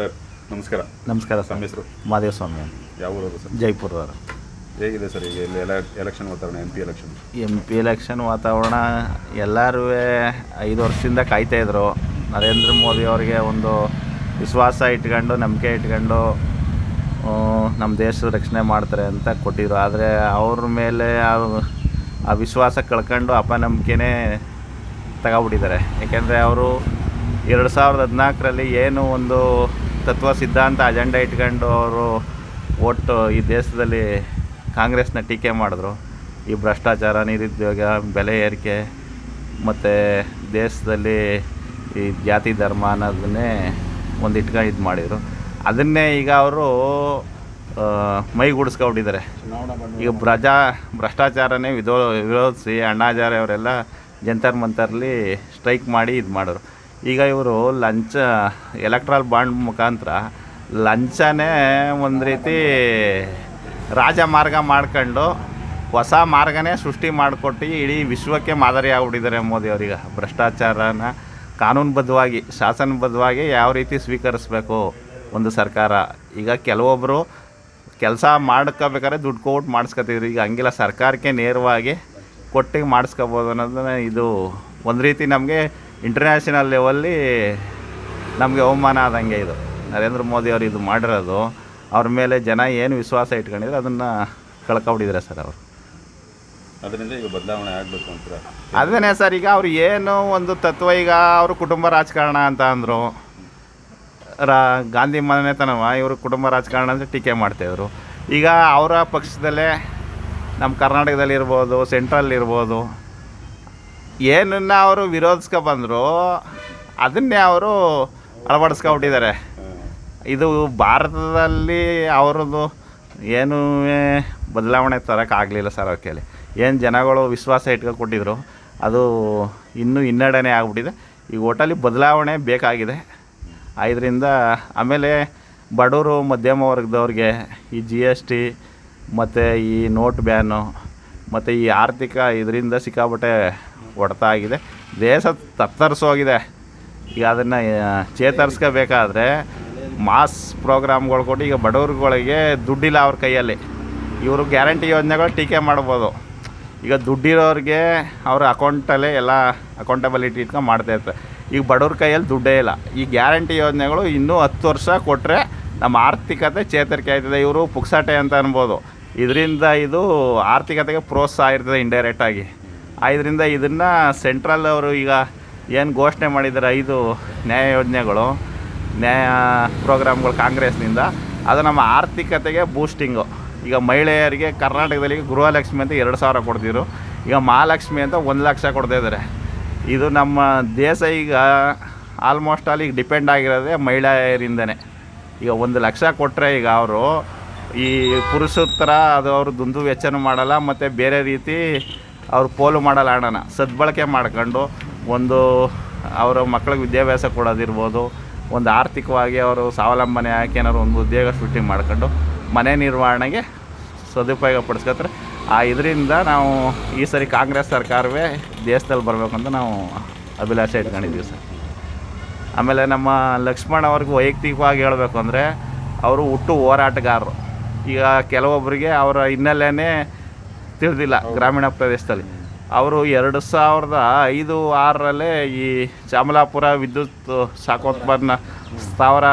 Sir ನಮಸ್ಕಾರ. ನಮಸ್ಕಾರ sir. ಹೆಸರು? ಮಾದೇವ ಸ್ವಾಮಿ ಯಾವ ಊರವರು ಸರ್? ಜೈಪುರದವರು. ಹೇಗಿದೆ ಸರ್ ಈಗ ಇಲ್ಲಿ ಎಲ್ಲ ಎಲೆಕ್ಷನ್ ವಾತಾವರಣ M P election M P election ವಾತಾವರಣ ಎಲ್ಲರೂ ಐದು ವರ್ಷದಿಂದ ಕಾಯ್ತಾ ಇದ್ರು. ನರೇಂದ್ರ ಮೋದಿ ಅವರಿಗೆ ಒಂದು ವಿಶ್ವಾಸ ಇಟ್ಕೊಂಡು ನಂಬಿಕೆ ಇಟ್ಕೊಂಡು ನಮ್ಮ ದೇಶದ ರಕ್ಷಣೆ ಮಾಡ್ತಾರೆ ಅಂತ ಕೊಟ್ಟಿದ್ರು. ಆದರೆ ಅವ್ರ ಮೇಲೆ ಆ- ವಿಶ್ವಾಸ ಕಳ್ಕೊಂಡು ಅಪನಂಬಿಕೆನೇ ತಗೊಬಿಟ್ಟಿದ್ದಾರೆ. ಯಾಕೆಂದರೆ ಅವರು ಎರಡು ಸಾವಿರದ ಹದಿನಾಲ್ಕರಲ್ಲಿ ಏನು ಒಂದು ತತ್ವ ಸಿದ್ಧಾಂತ ಅಜೆಂಡ ಇಟ್ಕೊಂಡು ಅವರು ಒಟ್ಟು ಈ ದೇಶದಲ್ಲಿ ಕಾಂಗ್ರೆಸ್ನ ಟೀಕೆ ಮಾಡಿದ್ರು. ಈ ಭ್ರಷ್ಟಾಚಾರ ನಿರುದ್ಯೋಗ ಬೆಲೆ ಏರಿಕೆ ಮತ್ತು ದೇಶದಲ್ಲಿ ಈ ಜಾತಿ ಧರ್ಮ ಅನ್ನೋದನ್ನೇ ಒಂದು ಇಟ್ಕೊಂಡು ಇದು ಮಾಡಿದರು. ಅದನ್ನೇ ಈಗ ಅವರು ಮೈಗೂಡಿಸ್ಕೊಂಡಿದ್ದಾರೆ. ಈಗ ಪ್ರಜಾ ಭ್ರಷ್ಟಾಚಾರನೇ ವಿಧೋ ವಿರೋಧಿಸಿ ಅಣ್ಣಾಜಾರೆ ಅವರೆಲ್ಲ ಜಂತರ್ ಮಂತರ್ಲಿ ಸ್ಟ್ರೈಕ್ ಮಾಡಿ ಇದು ಮಾಡೋರು ಈಗ ಇವರು ಲಂಚ ಎಲೆಕ್ಟ್ರಲ್ ಬಾಂಡ್ ಮುಖಾಂತರ ಲಂಚನೇ ಒಂದು ರೀತಿ ರಾಜಮಾರ್ಗ ಮಾಡ್ಕೊಂಡು ಹೊಸ ಮಾರ್ಗನೇ ಸೃಷ್ಟಿ ಮಾಡಿಕೊಟ್ಟು ಇಡೀ ವಿಶ್ವಕ್ಕೆ ಮಾದರಿ ಆಗ್ಬಿಟ್ಟಿದ್ದಾರೆ ಮೋದಿ ಅವರೀಗ. ಭ್ರಷ್ಟಾಚಾರನ ಕಾನೂನುಬದ್ಧವಾಗಿ, ಶಾಸನಬದ್ಧವಾಗಿ ಯಾವ ರೀತಿ ಸ್ವೀಕರಿಸ್ಬೇಕು ಒಂದು ಸರ್ಕಾರ? ಈಗ ಕೆಲವೊಬ್ಬರು ಕೆಲಸ ಮಾಡ್ಕೋಬೇಕಾದ್ರೆ ದುಡ್ಡು ಕೊಟ್ಟು ಮಾಡಿಸ್ಕೊತಿದ್ರು. ಈಗ ಹಂಗಿಲ್ಲ, ಸರ್ಕಾರಕ್ಕೆ ನೇರವಾಗಿ ಕೊಟ್ಟಿಗೆ ಮಾಡಿಸ್ಕೋಬೋದು ಅನ್ನೋದನ್ನ ಇದು ಒಂದು ರೀತಿ ನಮಗೆ ಇಂಟರ್ನ್ಯಾಷನಲ್ ಲೆವೆಲ್ಲಿ ನಮಗೆ ಅವಮಾನ ಆದಂಗೆ ಇದು. ನರೇಂದ್ರ ಮೋದಿ ಅವರು ಇದು ಮಾಡಿರೋದು ಅವ್ರ ಮೇಲೆ ಜನ ಏನು ವಿಶ್ವಾಸ ಇಟ್ಕೊಂಡಿದ್ರೆ ಅದನ್ನು ಕಳ್ಕೊಬಿಟ್ಟಿದ್ದಾರೆ ಸರ್ ಅವರು. ಅದರಿಂದ ಈಗ ಬದಲಾವಣೆ ಆಗಬೇಕು ಅಂತ ಅದನ್ನೇ ಸರ್ ಈಗ ಅವ್ರು ಏನು ಒಂದು ತತ್ವ ಈಗ ಅವರು ಕುಟುಂಬ ರಾಜಕಾರಣ ಅಂತ ಅಂದರು. ರಾ ಗಾಂಧಿ ಮನೆತನವ ಇವರು ಕುಟುಂಬ ರಾಜಕಾರಣ ಅಂತ ಟೀಕೆ ಮಾಡ್ತಾಯಿದ್ರು ಈಗ ಅವರ ಪಕ್ಷದಲ್ಲೇ ನಮ್ಮ ಕರ್ನಾಟಕದಲ್ಲಿ ಇರ್ಬೋದು ಸೆಂಟ್ರಲ್ ಇರ್ಬೋದು ಏನನ್ನ ಅವರು ವಿರೋಧಿಸ್ಕೊ ಬಂದರು ಅದನ್ನೇ ಅವರು ಅಳವಡಿಸ್ಕೊಬಿಟ್ಟಿದ್ದಾರೆ. ಇದು ಭಾರತದಲ್ಲಿ ಅವ್ರದ್ದು ಏನೂ ಬದಲಾವಣೆ ತರೋಕ್ಕಾಗಲಿಲ್ಲ ಸರ್ ಅವ್ರ ಕೈಲಿ ಏನು ಜನಗಳು ವಿಶ್ವಾಸ ಇಟ್ಕೊಟ್ಟಿದ್ರು ಕೊಟ್ಟಿದ್ರು ಅದು ಇನ್ನೂ ಹಿನ್ನಡೆನೇ ಆಗ್ಬಿಟ್ಟಿದೆ. ಈಗ ಒಟ್ಟಲ್ಲಿ ಬದಲಾವಣೆ ಬೇಕಾಗಿದೆ. ಇದರಿಂದ ಆಮೇಲೆ ಬಡವರು, ಮಧ್ಯಮ ವರ್ಗದವ್ರಿಗೆ ಈ ಜಿ ಎಸ್ ಟಿ ಮತ್ತು ಈ ನೋಟ್ ಬ್ಯಾನು, ಮತ್ತು ಈ ಆರ್ಥಿಕ ಇದರಿಂದ ಸಿಕ್ಕಾಪಟ್ಟೆ ಹೊಡೆತ ಆಗಿದೆ ದೇಶ ತತ್ತರಿಸೋಗಿದೆ ಈಗ ಅದನ್ನು ಚೇತರಿಸ್ಕೋಬೇಕಾದ್ರೆ ಮಾಸ್ ಪ್ರೋಗ್ರಾಮ್ಗಳು ಕೊಟ್ಟು ಈಗ ಬಡವ್ರುಗಳಿಗೆ ದುಡ್ಡಿಲ್ಲ ಅವ್ರ ಕೈಯಲ್ಲಿ. ಇವರು ಗ್ಯಾರಂಟಿ ಯೋಜನೆಗಳು ಟೀಕೆ ಮಾಡ್ಬೋದು. ಈಗ ದುಡ್ಡಿರೋರಿಗೆ ಅವ್ರ ಅಕೌಂಟಲ್ಲೇ ಎಲ್ಲ ಅಕೌಂಟಬಿಲಿಟಿ ಇಟ್ಕೊಂಡು ಮಾಡ್ತಾ ಇರ್ತಾರೆ. ಈಗ ಬಡವ್ರ ಕೈಯಲ್ಲಿ ದುಡ್ಡೇ ಇಲ್ಲ. ಈ ಗ್ಯಾರಂಟಿ ಯೋಜನೆಗಳು ಇನ್ನೂ ಹತ್ತು ವರ್ಷ ಕೊಟ್ಟರೆ ನಮ್ಮ ಆರ್ಥಿಕತೆ ಚೇತರಿಕೆ ಆಯ್ತದೆ. ಇವರು ಪುಕ್ಸಾಟೆ ಅಂತ ಅನ್ಬೋದು. ಇದರಿಂದ ಇದು ಆರ್ಥಿಕತೆಗೆ ಪ್ರೋತ್ಸಾಹ ಇರ್ತದೆ ಇಂಡೈರೆಕ್ಟಾಗಿ ಇದರಿಂದ ಇದನ್ನು ಸೆಂಟ್ರಲ್ ಅವರು ಈಗ ಏನು ಘೋಷಣೆ ಮಾಡಿದ್ದಾರೆ ಐದು ನ್ಯಾಯ ಯೋಜನೆಗಳು, ನ್ಯಾಯ ಪ್ರೋಗ್ರಾಮ್ಗಳು ಕಾಂಗ್ರೆಸ್ನಿಂದ, ಅದು ನಮ್ಮ ಆರ್ಥಿಕತೆಗೆ ಬೂಸ್ಟಿಂಗು ಈಗ ಮಹಿಳೆಯರಿಗೆ ಕರ್ನಾಟಕದಲ್ಲಿ ಗೃಹಲಕ್ಷ್ಮಿ ಅಂತ ಎರಡು ಸಾವಿರ ಕೊಡ್ತಿದ್ರು. ಈಗ ಮಹಾಲಕ್ಷ್ಮಿ ಅಂತ ಒಂದು ಲಕ್ಷ ಕೊಡ್ತಾ ಇದ್ದಾರೆ. ಇದು ನಮ್ಮ ದೇಶ ಈಗ ಆಲ್ಮೋಸ್ಟ್ ಆಲ್ ಈಗ ಡಿಪೆಂಡ್ ಆಗಿರೋದೇ ಮಹಿಳೆಯರಿಂದನೇ. ಈಗ ಒಂದು ಲಕ್ಷ ಕೊಟ್ಟರೆ ಈಗ ಅವರು ಈ ಪುರುಷರ ಥರ ಅದು ಅವರು ದುಂದು ವೆಚ್ಚನೂ ಮಾಡಲ್ಲ, ಮತ್ತು ಬೇರೆ ರೀತಿ ಅವ್ರು ಪೋಲು ಮಾಡಲ್ಲ ಹಣನ ಸದ್ಬಳಕೆ ಮಾಡ್ಕೊಂಡು ಒಂದು ಅವರ ಮಕ್ಕಳಿಗೆ ವಿದ್ಯಾಭ್ಯಾಸ ಕೊಡೋದಿರ್ಬೋದು, ಒಂದು ಆರ್ಥಿಕವಾಗಿ ಅವರು ಸ್ವಾವಲಂಬನೆ ಹಾಕಿ ಏನಾದ್ರು ಒಂದು ಉದ್ಯೋಗ ಸೃಷ್ಟಿ ಮಾಡ್ಕೊಂಡು ಮನೆ ನಿರ್ವಹಣೆಗೆ ಸದುಪಯೋಗ ಪಡಿಸ್ಕೊತಾರೆ. ಆ ಇದರಿಂದ ನಾವು ಈ ಸರಿ ಕಾಂಗ್ರೆಸ್ ಸರ್ಕಾರವೇ ದೇಶದಲ್ಲಿ ಬರಬೇಕು ಅಂತ ನಾವು ಅಭಿಲಾಷೆ ಇಟ್ಕೊಂಡಿದ್ದೀವಿ ಸರ್. ಆಮೇಲೆ ನಮ್ಮ ಲಕ್ಷ್ಮಣ್ ಅವ್ರಿಗೆ ವೈಯಕ್ತಿಕವಾಗಿ ಹೇಳಬೇಕು ಅಂದರೆ, ಅವರು ಹುಟ್ಟು ಹೋರಾಟಗಾರರು. ಈಗ ಕೆಲವೊಬ್ಬರಿಗೆ ಅವರ ಹಿನ್ನೆಲೆನೇ ತಿಳಿದಿಲ್ಲ ಗ್ರಾಮೀಣ ಪ್ರದೇಶದಲ್ಲಿ. ಅವರು ಎರಡು ಸಾವಿರದ ಐದು ಆರರಲ್ಲೇ ಈ ಚಾಮಲಾಪುರ ವಿದ್ಯುತ್ ಶಾಖೋತ್ಪನ್ನ ಸ್ಥಾವರ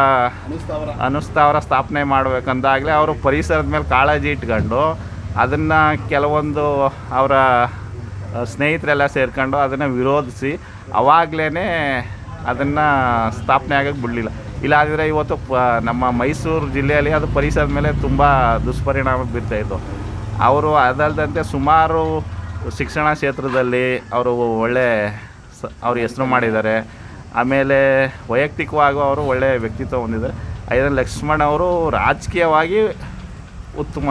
ಅನುಸ್ಥಾವರ. ಸ್ಥಾಪನೆ ಮಾಡಬೇಕಂದಾಗಲೇ ಅವರು ಪರಿಸರದ ಮೇಲೆ ಕಾಳಜಿ ಇಟ್ಕೊಂಡು ಅದನ್ನು ಕೆಲವೊಂದು ಅವರ ಸ್ನೇಹಿತರೆಲ್ಲ ಸೇರ್ಕೊಂಡು ಅದನ್ನು ವಿರೋಧಿಸಿ ಅವಾಗಲೇ ಅದನ್ನು ಸ್ಥಾಪನೆ ಆಗೋಕ್ಕೆ ಬಿಡಲಿಲ್ಲ. ಇಲ್ಲಾದರೆ ಇವತ್ತು ಪ ನಮ್ಮ ಮೈಸೂರು ಜಿಲ್ಲೆಯಲ್ಲಿ ಅದು ಪರಿಸರದ ಮೇಲೆ ತುಂಬ ದುಷ್ಪರಿಣಾಮ ಬೀರ್ತಾಯಿತ್ತು ಅವರು ಅದಲ್ಲದಂತೆ ಸುಮಾರು ಶಿಕ್ಷಣ ಕ್ಷೇತ್ರದಲ್ಲಿ ಅವರು ಒಳ್ಳೆ ಸ ಅವ್ರ ಹೆಸರು ಮಾಡಿದ್ದಾರೆ. ಆಮೇಲೆ ವೈಯಕ್ತಿಕವಾಗೂ ಅವರು ಒಳ್ಳೆಯ ವ್ಯಕ್ತಿತ್ವ ಹೊಂದಿದ್ದಾರೆ. ಐದನೇ ಲಕ್ಷ್ಮಣ್ ಅವರು ರಾಜಕೀಯವಾಗಿ ಉತ್ತಮ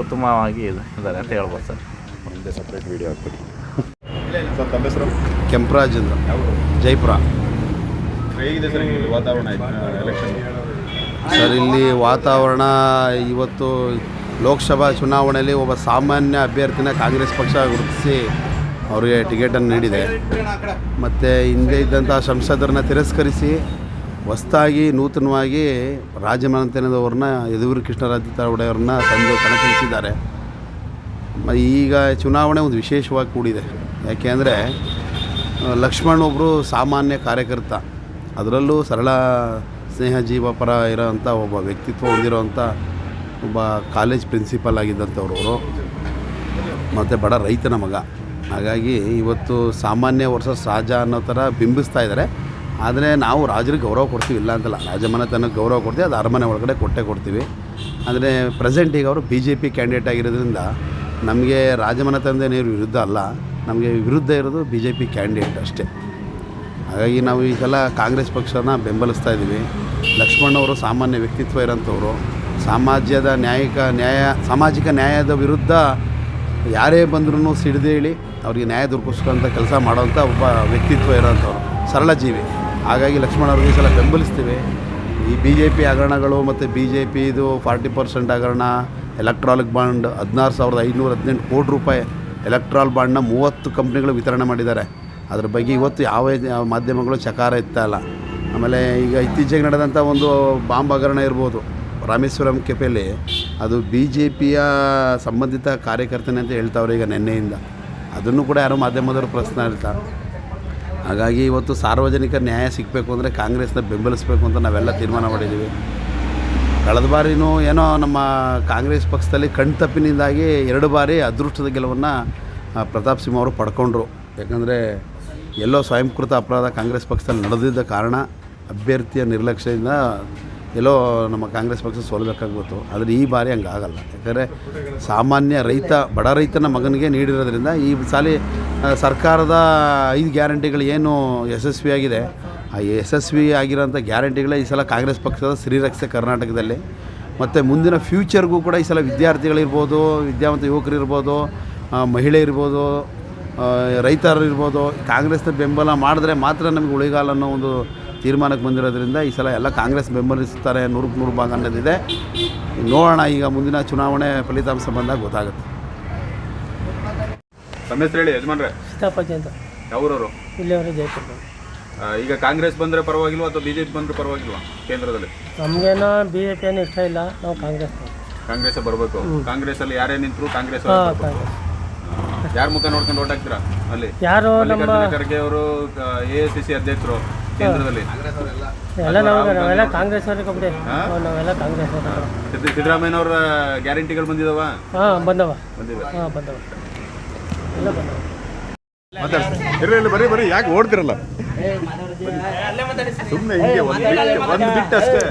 ಉತ್ತಮವಾಗಿ ಇದು- ಇದ್ದಾರೆ ಅಂತ ಹೇಳ್ಬೋದು ಸರ್. ಮುಂದೆ ಸಪ್ರೇಟ್ ವೀಡಿಯೋ ಹಾಕ್ಬಿಡಿ. ಸರ್ ತಮ್ಮ ಹೆಸರು? ಕೆಂಪರಾಜ್ ಅಂತ ಜೈಪುರ. ಹೇಗಿದೆ ಸರ್ ಇಲ್ಲಿ ವಾತಾವರಣ ಎಲೆಕ್ಷನ್ ಸರ್ ಇಲ್ಲಿ ವಾತಾವರಣ ಇವತ್ತು ಲೋಕಸಭಾ ಚುನಾವಣೆಯಲ್ಲಿ ಒಬ್ಬ ಸಾಮಾನ್ಯ ಅಭ್ಯರ್ಥಿನ ಕಾಂಗ್ರೆಸ್ ಪಕ್ಷ ಗುರುತಿಸಿ ಅವರಿಗೆ ಟಿಕೆಟನ್ನು ನೀಡಿದೆ. ಮತ್ತು ಹಿಂದೆ ಇದ್ದಂಥ ಸಂಸದರನ್ನ ತಿರಸ್ಕರಿಸಿ ಹೊಸ್ದಾಗಿ ನೂತನವಾಗಿ ರಾಜಮನೆತನದವ್ರನ್ನ, ಯದುವೀರ್ ಕೃಷ್ಣರಾಜ ಒಡೆಯವ್ರನ್ನ ತಂದು ಕಣಕ್ಕಿಳಿಸಿದ್ದಾರೆ. ಈಗ ಚುನಾವಣೆ ಒಂದು ವಿಶೇಷವಾಗಿ ಕೂಡಿದೆ. ಯಾಕೆಂದರೆ, ಲಕ್ಷ್ಮಣ್ ಒಬ್ಬರು ಸಾಮಾನ್ಯ ಕಾರ್ಯಕರ್ತ. ಅದರಲ್ಲೂ ಸರಳ ಸ್ನೇಹ ಜೀವಪರ ಇರೋವಂಥ ಒಬ್ಬ ವ್ಯಕ್ತಿತ್ವ ಹೊಂದಿರೋವಂಥ ಒಬ್ಬ ಕಾಲೇಜ್ ಪ್ರಿನ್ಸಿಪಲ್ ಆಗಿದ್ದಂಥವ್ರವರು, ಮತ್ತು ಬಡ ರೈತನ ಮಗ. ಹಾಗಾಗಿ ಇವತ್ತು ಸಾಮಾನ್ಯ ವರ್ಷ ಸಹಜ ಅನ್ನೋ ಥರ ಬಿಂಬಿಸ್ತಾ ಇದ್ದಾರೆ. ಆದರೆ ನಾವು ರಾಜರಿಗೆ ಗೌರವ ಕೊಡ್ತೀವಿ, ಇಲ್ಲ ಅಂತಲ್ಲ. ರಾಜಮನೆತನಕ್ಕೆ ಗೌರವ ಕೊಡ್ತೀವಿ, ಅದು ಅರಮನೆ ಒಳಗಡೆ ಕೊಟ್ಟೆ ಕೊಡ್ತೀವಿ. ಆದರೆ ಪ್ರೆಸೆಂಟ್ ಈಗ ಅವರು ಬಿ ಜೆ ಪಿ ಕ್ಯಾಂಡಿಡೇಟ್ ಆಗಿರೋದ್ರಿಂದ ನಮಗೆ ರಾಜಮನೆತನದ ನೇರು ವಿರುದ್ಧ ಅಲ್ಲ, ನಮಗೆ ವಿರುದ್ಧ ಇರೋದು ಬಿ ಜೆ ಪಿ ಕ್ಯಾಂಡಿಡೇಟ್ ಅಷ್ಟೇ. ಹಾಗಾಗಿ ನಾವು ಈ ಕಾಂಗ್ರೆಸ್ ಪಕ್ಷನ ಬೆಂಬಲಿಸ್ತಾ ಇದ್ದೀವಿ. ಲಕ್ಷ್ಮಣವರು ಸಾಮಾನ್ಯ ವ್ಯಕ್ತಿತ್ವ ಇರೋಂಥವ್ರು. ಸಮಾಜದ ನ್ಯಾಯಿಕ ನ್ಯಾಯ, ಸಾಮಾಜಿಕ ನ್ಯಾಯದ ವಿರುದ್ಧ ಯಾರೇ ಬಂದ್ರೂ ಸಿಡಿದೇಳಿ ಅವ್ರಿಗೆ ನ್ಯಾಯ ದೊರಕಿಸ್ಕೊಂಥ ಕೆಲಸ ಮಾಡೋವಂಥ ಒಬ್ಬ ವ್ಯಕ್ತಿತ್ವ ಇರೋಂಥವ್ರು, ಸರಳ ಜೀವಿ. ಹಾಗಾಗಿ ಲಕ್ಷ್ಮಣ ಅವ್ರಿಗೆ ಸಲ ಬೆಂಬಲಿಸ್ತೀವಿ. ಈ ಬಿ ಜೆ ಪಿ ಹಗರಣಗಳು ಮತ್ತು ಬಿ ಜೆ ಪಿದು ಫಾರ್ಟಿ ಪರ್ಸೆಂಟ್ ಹಗರಣ ಎಲೆಕ್ಟ್ರಾನಿಕ್ ಬಾಂಡ್ ಹದಿನಾರು ಸಾವಿರದ ಐನೂರ ಹದಿನೆಂಟು ಕೋಟಿ ರೂಪಾಯಿ ಎಲೆಕ್ಟ್ರಾಲ್ ಬಾಂಡ್ನ ಮೂವತ್ತು ಕಂಪ್ನಿಗಳು ವಿತರಣೆ ಮಾಡಿದ್ದಾರೆ. ಅದ್ರ ಬಗ್ಗೆ ಇವತ್ತು ಯಾವ ಮಾಧ್ಯಮಗಳು ಚಕಾರ ಇತ್ತಲ್ಲ ಆಮೇಲೆ ಈಗ ಇತ್ತೀಚೆಗೆ ನಡೆದಂಥ ಒಂದು ಬಾಂಬ್ ಹಗರಣ ಇರ್ಬೋದು. ರಾಮೇಶ್ವರಂ ಕೆಪೆಯಲ್ಲಿ ಅದು ಬಿ ಜೆ ಪಿಯ ಸಂಬಂಧಿತ ಕಾರ್ಯಕರ್ತನೆ ಅಂತ ಹೇಳ್ತಾವ್ರೆ ಈಗ ನಿನ್ನೆಯಿಂದ. ಅದನ್ನು ಕೂಡ ಯಾರೋ ಮಾಧ್ಯಮದವರು ಪ್ರಶ್ನೆ ಹೇಳ್ತಾ ಹಾಗಾಗಿ ಇವತ್ತು ಸಾರ್ವಜನಿಕ ನ್ಯಾಯ ಸಿಗಬೇಕು ಅಂದರೆ ಕಾಂಗ್ರೆಸ್ನ ಬೆಂಬಲಿಸಬೇಕು ಅಂತ ನಾವೆಲ್ಲ ತೀರ್ಮಾನ ಮಾಡಿದ್ದೀವಿ. ಕಳೆದ ಬಾರಿನೂ ಏನೋ ನಮ್ಮ ಕಾಂಗ್ರೆಸ್ ಪಕ್ಷದಲ್ಲಿ ಕಣ್ತಪ್ಪಿನಿಂದಾಗಿ ಎರಡು ಬಾರಿ ಅದೃಷ್ಟದ ಗೆಲುವನ್ನು ಪ್ರತಾಪ್ ಸಿಂಹ ಅವರು ಪಡ್ಕೊಂಡ್ರು. ಯಾಕಂದರೆ ಎಲ್ಲೋ ಸ್ವಯಂಕೃತ ಅಪರಾಧ ಕಾಂಗ್ರೆಸ್ ಪಕ್ಷದಲ್ಲಿ ನಡೆದಿದ್ದ ಕಾರಣ ಅಭ್ಯರ್ಥಿಯ ನಿರ್ಲಕ್ಷ್ಯದಿಂದ ಎಲ್ಲೋ ನಮ್ಮ ಕಾಂಗ್ರೆಸ್ ಪಕ್ಷ ಸೋಲಬೇಕಾಗ್ಬೋದು ಆದರೆ ಈ ಬಾರಿ ಹಂಗೆ ಆಗಲ್ಲ ಯಾಕಂದರೆ ಸಾಮಾನ್ಯ ರೈತ, ಬಡ ರೈತನ ಮಗನಿಗೆ ನೀಡಿರೋದ್ರಿಂದ ಈ ಸಾಲಿ ಸರ್ಕಾರದ ಐದು ಗ್ಯಾರಂಟಿಗಳು ಏನು ಯಶಸ್ವಿಯಾಗಿದೆ ಆ ಯಶಸ್ವಿ ಆಗಿರೋಂಥ ಗ್ಯಾರಂಟಿಗಳೇ ಈ ಸಲ ಕಾಂಗ್ರೆಸ್ ಪಕ್ಷದ ಶ್ರೀರಕ್ಷೆ ಕರ್ನಾಟಕದಲ್ಲಿ. ಮತ್ತು ಮುಂದಿನ ಫ್ಯೂಚರ್ಗೂ ಕೂಡ ಈ ಸಲ ವಿದ್ಯಾರ್ಥಿಗಳಿರ್ಬೋದು, ವಿದ್ಯಾವಂತ ಯುವಕರು ಇರ್ಬೋದು ಮಹಿಳೆ ಇರ್ಬೋದು ರೈತರು ಇರ್ಬೋದು ಕಾಂಗ್ರೆಸ್ನ ಬೆಂಬಲ ಮಾಡಿದ್ರೆ ಮಾತ್ರ ನಮಗೆ ಉಳಿಗಾಲ ಅನ್ನೋ ಒಂದು ತೀರ್ಮಾನಕ್ಕೆ ಬಂದಿರೋದ್ರಿಂದ ಈ ಸಲ ಎಲ್ಲ ಕಾಂಗ್ರೆಸ್ ಬೆಂಬಲಿಸ್ತಾರೆ ನೂರಕ್ಕೆ ನೂರು ಭಾಗ ಅನ್ನೋದಿದೆ. ನೋಡೋಣ ಈಗ ಮುಂದಿನ ಚುನಾವಣೆ ಫಲಿತಾಂಶ ಬಂದಾಗ ಗೊತ್ತಾಗುತ್ತೆ. ತಮ್ಮ ಹೆಸರು ಹೇಳಿ ಯಜಮಾನ್ರೆ. ಸೀತಾಪತಿ ಅಂತ. ಯಾವ್ರವರು? ಇಲ್ಲಿಯವರೆಗೆ ಜೈಪುರ ಈಗ ಕಾಂಗ್ರೆಸ್ ಬಂದ್ರೆ ಪರವಾಗಿಲ್ವಾ ಅಥವಾ ಬಿಜೆಪಿ ಬಂದ್ರೆ ಪರವಾಗಿಲ್ವಾ ಕೇಂದ್ರದಲ್ಲಿ? ನಮಗೇನೋ ಬಿ ಜೆ ಪಿ ಏನು ಇಷ್ಟ ಇಲ್ಲ ನಾವು ಕಾಂಗ್ರೆಸ್ ಕಾಂಗ್ರೆಸ್ ಬರಬೇಕು. ಕಾಂಗ್ರೆಸ್ ಅಲ್ಲಿ ಯಾರೇ ನಿಂತರು ಕಾಂಗ್ರೆಸ್ ಯಾರ ಮುಖ ನೋಡ್ಕೊಂಡು ಓಟ್ ಹಾಕ್ತೀರಾ ಅಲ್ಲಿ? ಯಾರು ನಮ್ಮ ಖರ್ಗೆ ಅವರು ಎ ಸಿ ಸಿ ಅಧ್ಯಕ್ಷರು. ಕೇಂದ್ರದಲ್ಲಿ? ಎಲ್ಲ ನಾವು ನಾವೆಲ್ಲ ಕಾಂಗ್ರೆಸ್ ಅವ್ರಿಗೆ ಕಬಡ್ಡಿ ನಾವೆಲ್ಲ ಕಾಂಗ್ರೆಸ್ ಅವ್ರು ಅವರ ಸಿದ್ದರಾಮಯ್ಯನವ್ರ ಗ್ಯಾರಂಟಿಗಳು ಬಂದಿದಾವ? ಹಾಂ ಬಂದವ. ಬಂದಿವೆ. ಹಾಂ ಬಂದವ. ಎಲ್ಲ ಬಂದವ. ಇರ್ಲಿ ಇರ್ಲಿ, ಬರ್ರಿ ಬರ್ರಿ ಯಾಕೆ ಓಡ್ತಿರಲ್ಲ? ಸುಮ್ಮನೆ ಹಿಂಗೆ ಒಂದು ಬಿಟ್ಟು ಅಷ್ಟೇ.